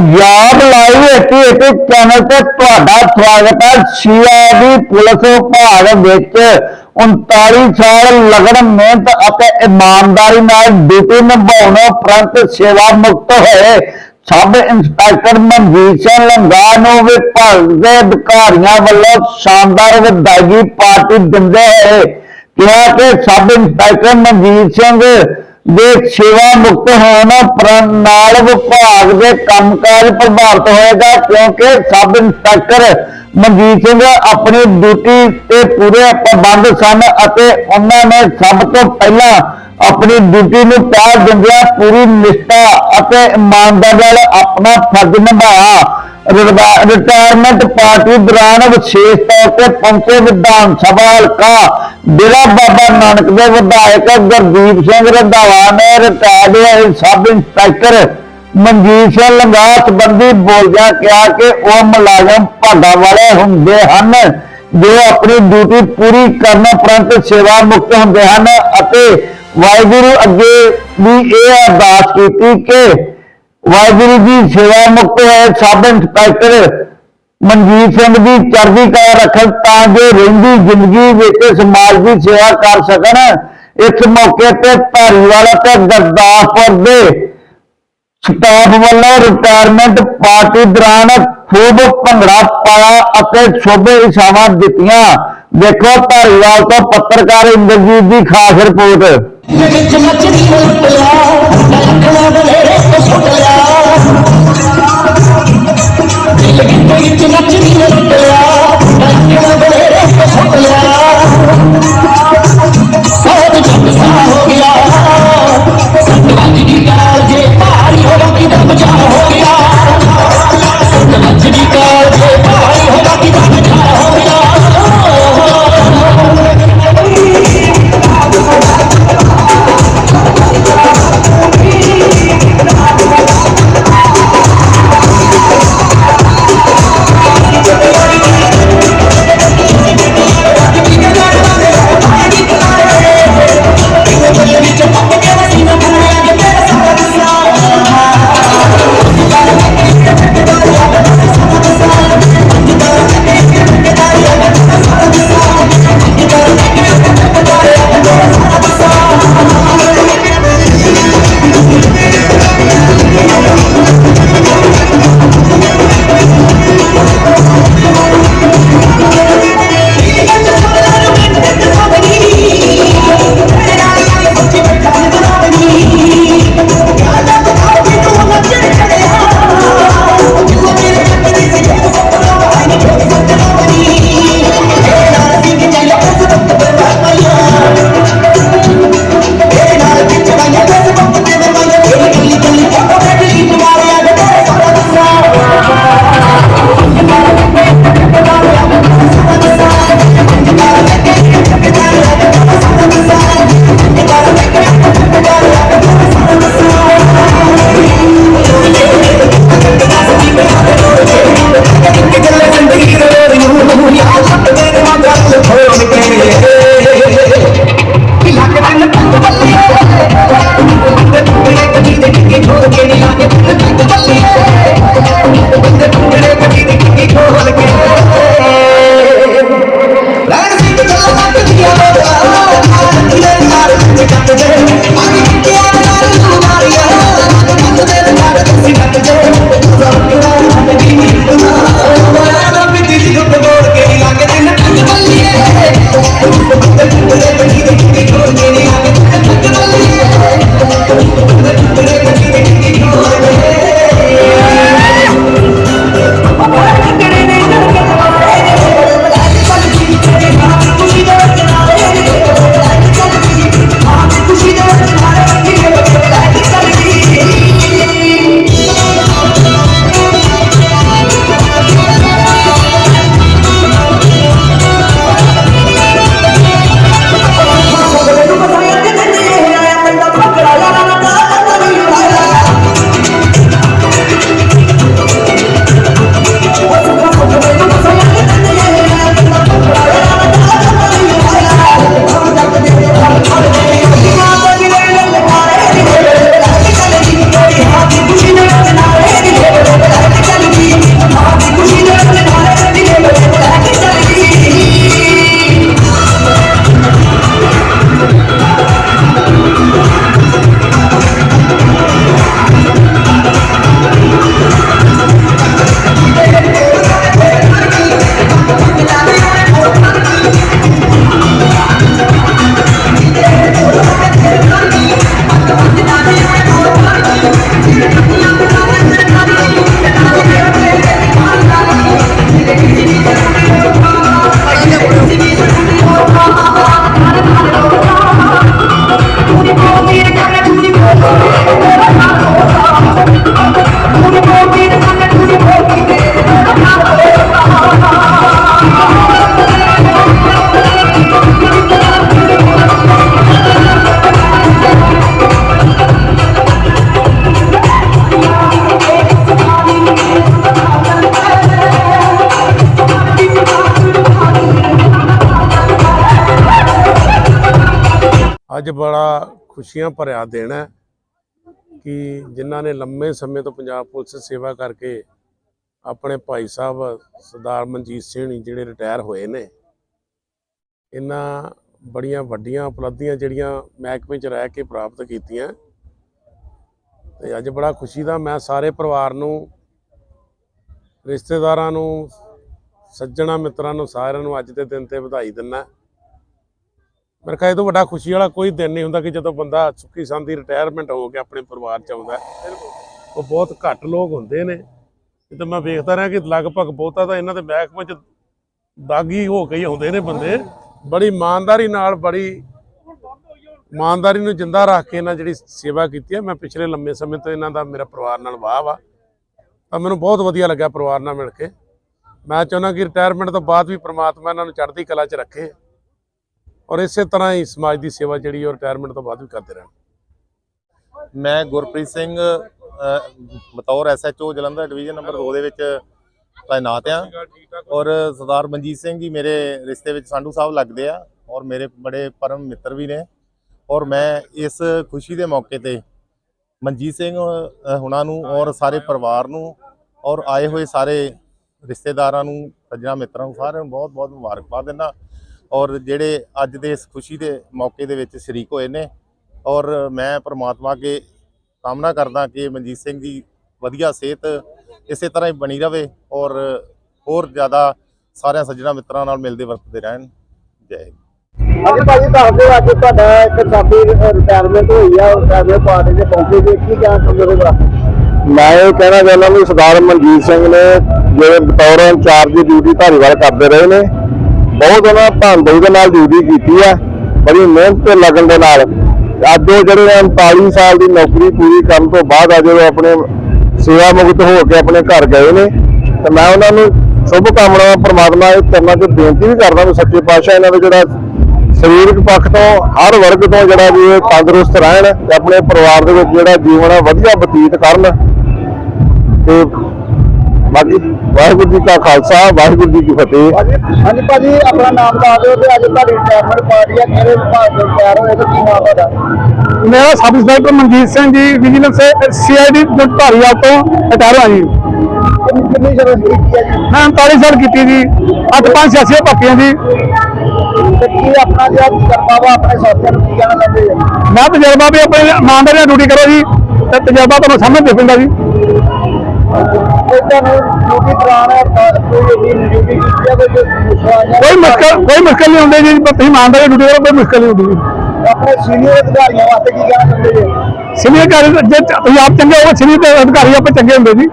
Punjab live 88 channel ਤੇ ਤੁਹਾਡਾ ਸਵਾਗਤ ਹੈ ਸੀਆਈਡੀ ਪੁਲਿਸ ਵਿਭਾਗ ਵਿੱਚ। 39 ਸਾਲ ਲਗਨ, ਮਿਹਨਤ ਅਤੇ ਇਮਾਨਦਾਰੀ ਨਾਲ ਡਿਊਟੀ ਨਿਭਾਉਣ ਉਪਰੰਤ ਸੇਵਾ ਮੁਕਤ ਹੋਏ। ਸਬ ਇੰਸਪੈਕਟਰ ਮਨਜੀਤ ਸਿੰਘ ਲੰਗਾ ਨੂੰ ਵਿਭਾਗ ਦੇ ਅਧਿਕਾਰੀਆਂ ਵੱਲੋਂ ਸ਼ਾਨਦਾਰ ਵਧਾਈ ਪਾਰਟੀ ਦਿੰਦੇ ਹੋਏ ਕਿਹਾ ਕਿ ਸਬ ਇੰਸਪੈਕਟਰ ਮਨਜੀਤ ਸਿੰਘ ਦੇ ਸੇਵਾ ਮੁਕਤ ਹੋਣ ਪਰ ਨਾਲ ਵਿਭਾਗ ਦੇ ਕੰਮਕਾਜ ਪ੍ਰਭਾਵਿਤ ਹੋਏਗਾ, ਕਿਉਂਕਿ ਸਬ ਇੰਸਪੈਕਟਰ ਮਨਜੀਤ ਸਿੰਘ ਆਪਣੀ ਡਿਊਟੀ ਤੇ ਪੂਰੇ ਪਾਬੰਦ ਸਨ ਅਤੇ ਉਹਨਾਂ ਨੇ ਸਭ ਤੋਂ ਪਹਿਲਾਂ ਆਪਣੀ ਡਿਊਟੀ ਨੂੰ ਪਿਆਰ ਦਿੰਦਿਆਂ ਪੂਰੀ ਨਿਸ਼ਠਾ ਅਤੇ ਇਮਾਨਦਾਰੀ ਨਾਲ ਆਪਣਾ ਫਰਜ਼ ਨਿਭਾਇਆ। ਰਿਟਾਇਰਮੈਂਟ ਪਾਰਟੀ ਦੌਰਾਨ ਵਿਸ਼ੇਸ਼ ਤੌਰ ਤੇ ਪਹੁੰਚੇ ਵਿਧਾਨ ਸਭਾ ਹਲਕਾ ਡੇਰਾ ਬਾਬਾ ਨਾਨਕ ਦੇ ਵਿਧਾਇਕ ਗੁਰਦੀਪ ਸਿੰਘ ਰੰਧਾਵਾ ਨੇ ਰਿਟਾਇਰਡ ਹੋਏ ਸਬ ਇੰਸਪੈਕਟਰ ਮਨਜੀਤ ਸਿੰਘ ਲੰਗਾ ਸੰਬੰਧੀ ਬੋਲਦਿਆਂ ਕਿਹਾ ਕਿ ਉਹ ਮੁਲਾਜ਼ਮ ਭਾਗਾ ਵਾਲੇ ਹੁੰਦੇ ਹਨ, ਜੋ ਆਪਣੀ ਡਿਊਟੀ ਪੂਰੀ ਕਰਨ ਉਪਰੰਤ ਸੇਵਾ ਮੁਕਤ ਹੁੰਦੇ ਹਨ ਅਤੇ ਵਾਹਿਗੁਰੂ ਅੱਗੇ ਵੀ ਇਹ ਅਰਦਾਸ ਕੀਤੀ ਕਿ ਵਾਹਿਗੁਰੂ ਜੀ ਸੇਵਾ ਮੁਕਤ ਹੋਏ ਸਬ ਇੰਸਪੈਕਟਰ ਮਨਜੀਤ ਸਿੰਘ ਦੀ ਚੜ੍ਹਦੀ ਕਲਾ ਰੱਖਣ ਤਾਂ ਜੋ ਰਹਿੰਦੀ ਜ਼ਿੰਦਗੀ ਵਿੱਚ ਸਮਾਜ ਦੀ ਸੇਵਾ ਕਰ ਸਕਣ। ਇਸ ਮੌਕੇ ਤੇ ਧਾਰੀਵਾਲ ਅਤੇ ਗੁਰਦਾਸਪੁਰ ਦੇ ਸਟਾਫ ਵੱਲੋਂ ਰਿਟਾਇਰਮੈਂਟ ਪਾਰਟੀ ਦੌਰਾਨ ਖੂਬ ਭੰਗੜਾ ਪਾਇਆ ਅਤੇ ਸ਼ੋਭੇ ਇਸ਼ਾਵਾਂ ਦਿੱਤੀਆਂ। ਦੇਖੋ ਧਾਰੀਵਾਲ ਤੋਂ ਪੱਤਰਕਾਰ ਇੰਦਰਜੀਤ ਦੀ ਖਾਸ ਰਿਪੋਰਟ। ਵਿੱਚ ਮੱਛੀ ਅੱਜ ਬੜਾ ਖੁਸ਼ੀਆਂ ਭਰਿਆ ਦਿਨ ਹੈ ਕਿ ਜਿਨ੍ਹਾਂ ਨੇ ਲੰਮੇ ਸਮੇਂ ਤੋਂ ਪੰਜਾਬ ਪੁਲਿਸ ਸੇਵਾ ਕਰਕੇ ਆਪਣੇ ਭਾਈ ਸਾਹਿਬ ਸਰਦਾਰ ਮਨਜੀਤ ਸਿੰਘ ਜਿਹੜੇ ਰਿਟਾਇਰ ਹੋਏ ਨੇ, ਇਹਨਾਂ ਬੜੀਆਂ ਵੱਡੀਆਂ ਉਪਲਬਧੀਆਂ ਜਿਹੜੀਆਂ ਮਹਿਕਮੇ 'ਚ ਰਹਿ ਕੇ ਪ੍ਰਾਪਤ ਕੀਤੀਆਂ। ਤੇ ਅੱਜ ਬੜਾ ਖੁਸ਼ੀ ਦਾ ਮੈਂ ਸਾਰੇ ਪਰਿਵਾਰ ਨੂੰ, ਰਿਸ਼ਤੇਦਾਰਾਂ ਨੂੰ, ਸੱਜਣਾ ਮਿੱਤਰਾਂ ਨੂੰ ਸਾਰਿਆਂ ਨੂੰ ਅੱਜ ਦੇ ਦਿਨ ਤੇ ਵਧਾਈ ਦਿੰਦਾ। ਮੇਰੇ ਖਿਆਲ ਇਹ ਤੋਂ ਵੱਡਾ ਖੁਸ਼ੀ ਵਾਲਾ ਕੋਈ ਦਿਨ ਨਹੀਂ ਹੁੰਦਾ ਕਿ ਜਦੋਂ ਬੰਦਾ ਸੁੱਖੀ ਸੰਦੀ ਰਿਟਾਇਰਮੈਂਟ ਹੋ ਕੇ ਆਪਣੇ ਪਰਿਵਾਰ ਚ ਆਉਂਦਾ ਉਹ ਬਹੁਤ ਘੱਟ ਲੋਕ ਹੁੰਦੇ ਨੇ। ਤੇ ਮੈਂ ਵੇਖਦਾ ਰਿਹਾ ਕਿ ਲਗਭਗ ਬਹੁਤਾ ਤਾਂ ਇਹਨਾਂ ਦੇ ਮਹਿਕਮੇ ਚ ਦਾਗੀ ਹੋ ਕੇ ਹੀ ਆਉਂਦੇ ਨੇ ਬੰਦੇ। ਬੜੀ ਇਮਾਨਦਾਰੀ ਨਾਲ, ਬੜੀ ਇਮਾਨਦਾਰੀ ਨੂੰ ਜਿੰਦਾ ਰੱਖ ਕੇ ਇਹਨਾਂ ਜਿਹੜੀ ਸੇਵਾ ਕੀਤੀ ਹੈ। ਮੈਂ ਪਿਛਲੇ ਲੰਮੇ ਸਮੇਂ ਤੋਂ ਇਹਨਾਂ ਦਾ, ਮੇਰਾ ਪਰਿਵਾਰ ਨਾਲ ਵਾਹ ਵਾ ਤਾਂ ਮੈਨੂੰ ਬਹੁਤ ਵਧੀਆ ਲੱਗਾ ਪਰਿਵਾਰ ਨਾਲ ਮਿਲ ਕੇ। ਮੈਂ ਚਾਹੁੰਦਾ ਕਿ ਰਿਟਾਇਰਮੈਂਟ ਤੋਂ ਬਾਅਦ ਵੀ ਪ੍ਰਮਾਤਮਾ ਇਹਨਾਂ ਨੂੰ ਚੜ੍ਹਦੀ ਕਲਾ 'ਚ ਰੱਖੇ। ਔਰ ਇਸੇ ਤਰ੍ਹਾਂ ਹੀ ਸਮਾਜ ਦੀ ਸੇਵਾ ਜਿਹੜੀ ਉਹ ਰਿਟਾਇਰਮੈਂਟ ਤੋਂ ਬਾਅਦ ਵੀ ਕਰਦੇ ਰਹਿਣ। ਮੈਂ ਗੁਰਪ੍ਰੀਤ ਸਿੰਘ ਅ, ਬਤੌਰ ਐਸਐਚਓ ਜਲੰਧਰ ਡਿਵੀਜ਼ਨ ਨੰਬਰ 2 ਦੇ ਵਿੱਚ ਤਾਇਨਾਤ ਆ ਔਰ ਸਰਦਾਰ ਮਨਜੀਤ ਸਿੰਘ ਜੀ ਮੇਰੇ ਰਿਸ਼ਤੇ ਵਿੱਚ ਸੰਧੂ ਸਾਹਿਬ ਲੱਗਦੇ ਆ ਔਰ ਮੇਰੇ ਬੜੇ ਪਰਮ ਮਿੱਤਰ ਵੀ ਨੇ। ਔਰ ਮੈਂ ਇਸ ਖੁਸ਼ੀ ਦੇ ਮੌਕੇ ਤੇ ਮਨਜੀਤ ਸਿੰਘ ਹੁਣਾਂ ਨੂੰ ਔਰ ਸਾਰੇ ਪਰਿਵਾਰ ਨੂੰ ਔਰ ਆਏ ਹੋਏ ਸਾਰੇ ਰਿਸ਼ਤੇਦਾਰਾਂ ਨੂੰ ਸੱਜਣਾ ਮਿੱਤਰਾਂ ਨੂੰ ਸਾਰਿਆਂ ਨੂੰ ਬਹੁਤ ਬਹੁਤ ਮੁਬਾਰਕਬਾਦ ਦਿੰਦਾ। ਔਰ ਜਿਹੜੇ ਅੱਜ ਦੇ ਇਸ ਖੁਸ਼ੀ ਦੇ ਮੌਕੇ ਦੇ ਵਿੱਚ ਸ਼ਰੀਕ ਹੋਏ ਨੇ ਔਰ ਮੈਂ ਪ੍ਰਮਾਤਮਾ ਅੱਗੇ ਕਾਮਨਾ ਕਰਦਾ ਕਿ ਮਨਜੀਤ ਸਿੰਘ ਜੀ ਵਧੀਆ ਸਿਹਤ ਇਸੇ ਤਰ੍ਹਾਂ ਹੀ ਬਣੀ ਰਵੇ ਔਰ ਹੋਰ ਜ਼ਿਆਦਾ ਸਾਰਿਆਂ ਸੱਜਣਾ ਮਿੱਤਰਾਂ ਨਾਲ ਮਿਲਦੇ ਵਰਤਦੇ ਰਹਿਣ। ਜੈ ਹਾਂਜੀ ਭਾਜੀ ਦੱਸ ਦਿਓ ਅੱਜ ਤੁਹਾਡਾ ਇੱਕ ਸਾਡੀ ਰਿਟਾਇਰਮੈਂਟ ਹੋਈ ਆ ਰਿਟਾਇਰਮੈਂਟ ਪਾਰਟੀ ਦੇ ਪਹੁੰਚੇ ਜੀ। ਕੀ ਕਹਿਣਾ ਚਾਹੁੰਦੇ ਹੋ ਮੈਂ ਇਹ ਕਹਿਣਾ ਚਾਹੁੰਦਾ ਵੀ ਸਰਦਾਰ ਮਨਜੀਤ ਸਿੰਘ ਨੇ ਜਿਹੜੇ ਬਤੌਰ ਇੰਚਾਰਜ ਡਿਊਟੀ ਧਾਰੀਵਾਲ ਕਰਦੇ ਰਹੇ ਨੇ ਬਹੁਤ ਉਹਨਾਂ ਧੰਦਈ ਦੇ ਨਾਲ ਡਿਊਟੀ ਕੀਤੀ ਆ, ਬੜੀ ਮਿਹਨਤ ਤੇ ਲਗਨ ਦੇ ਨਾਲ। ਅੱਜ ਉਹ ਜਿਹੜੇ 39 ਸਾਲ ਦੀ ਨੌਕਰੀ ਪੂਰੀ ਕਰਨ ਤੋਂ ਬਾਅਦ ਅੱਜ ਉਹ ਆਪਣੇ ਸੇਵਾ ਮੁਕਤ ਹੋ ਕੇ ਆਪਣੇ ਘਰ ਗਏ ਨੇ। ਤੇ ਮੈਂ ਉਹਨਾਂ ਨੂੰ ਸ਼ੁਭ ਕਾਮਨਾਵਾਂ ਪ੍ਰਮਾਤਮਾ ਇਹ ਚਰਨਾਂ 'ਚ ਬੇਨਤੀ ਵੀ ਕਰਦਾ ਵੀ ਸੱਚੇ ਪਾਤਸ਼ਾਹ ਇਹਨਾਂ ਦਾ ਜਿਹੜਾ ਸਰੀਰਕ ਪੱਖ ਤੋਂ, ਹਰ ਵਰਗ ਤੋਂ ਜਿਹੜਾ ਵੀ ਇਹ ਤੰਦਰੁਸਤ ਰਹਿਣ ਤੇ ਆਪਣੇ ਪਰਿਵਾਰ ਦੇ ਵਿੱਚ ਜਿਹੜਾ ਜੀਵਨ ਆ, ਵਧੀਆ ਬਤੀਤ ਕਰਨ। ਤੇ ਬਾਕੀ ਵਾਹਿਗੁਰੂ ਜੀ ਕਾ ਖਾਲਸਾ ਵਾਹਿਗੁਰੂ ਜੀ ਕੀ ਫਤਿਹ। ਹਾਂਜੀ ਭਾਜੀ ਆਪਣਾ ਨਾਮ ਦੱਸ ਦਿਓ ਤੇ ਅੱਜ ਤੁਹਾਡੀ ਰਿਟਾਇਰਮੈਂਟ ਪਾਰਟੀ ਆ ਕਿਹੜੇ ਵਿਭਾਗ ਤੋਂ ਰਿਟਾਇਰ ਹੋਏ ਤੇ ਕੀ ਨਾਮ ਤੁਹਾਡਾ? ਮੇਰਾ ਸਬ inspector Manjit Singh ji vigilance CID Dhariwal ਤੋਂ ਰਿਟਾਇਰ ਹੋਇਆ ਜੀ। ਕਿੰਨੀ ਕਿੰਨੀ ਸਰਵਿਸ ਕੀਤੀ ਹੈ ਜੀ? ਮੈਂ 39 ਸਾਲ ਕੀਤੀ ਜੀ 8-5 ਭਰਤੀਆਂ ਜੀ। ਤੇ ਕੀ ਆਪਣਾ ਜਿਹੜਾ ਤਜਰਬਾ ਵਾ ਆਪਣੇ ਸਾਥੀਆਂ ਨੂੰ ਕੀ ਕਹਿਣਾ ਚਾਹੁੰਦੇ ਜੀ ਮੈਂ ਤਜਰਬਾ ਵੀ ਆਪਣੇ ਇਮਾਨਦਾਰੀ ਨਾਲ ਡਿਊਟੀ ਕਰੋ ਜੀ ਤੇ ਤਜਰਬਾ ਤੁਹਾਨੂੰ ਸਾਹਮਣੇ ਦੇ ਪੈਂਦਾ ਜੀ। ਕੋਈ ਡਿਊਟੀ ਕੋਈ ਇਹਦੀ ਡਿਊਟੀ ਕੀਤੀ ਹੈ ਕੋਈ ਮੁਸ਼ਕਲ ਕੋਈ ਮੁਸ਼ਕਲ ਕੋਈ ਮੁਸ਼ਕਲ ਨਹੀਂ ਹੁੰਦੀ ਜੀ ਪਰ ਤੁਸੀਂ ਇਮਾਨਦਾਰੀ ਡਿਊਟੀ ਕਰੋ ਕੋਈ ਮੁਸ਼ਕਲ ਨਹੀਂ ਹੁੰਦੀ ਆਪਣੇ ਸੀਨੀਅਰ ਅਧਿਕਾਰੀਆਂ ਵਾਸਤੇ ਕੀ ਕਹਿਣਾ ਚਾਹੁੰਦੇ ਜੀ? ਸੀਨੀਅਰ ਅਧਿਕਾਰੀ ਜੇ ਤੁਸੀਂ ਆਪ ਚੰਗੇ ਹੋਵੋ ਸੀਨੀਅਰ ਅਧਿਕਾਰੀ ਆਪੇ ਚੰਗੇ ਹੁੰਦੇ ਜੀ।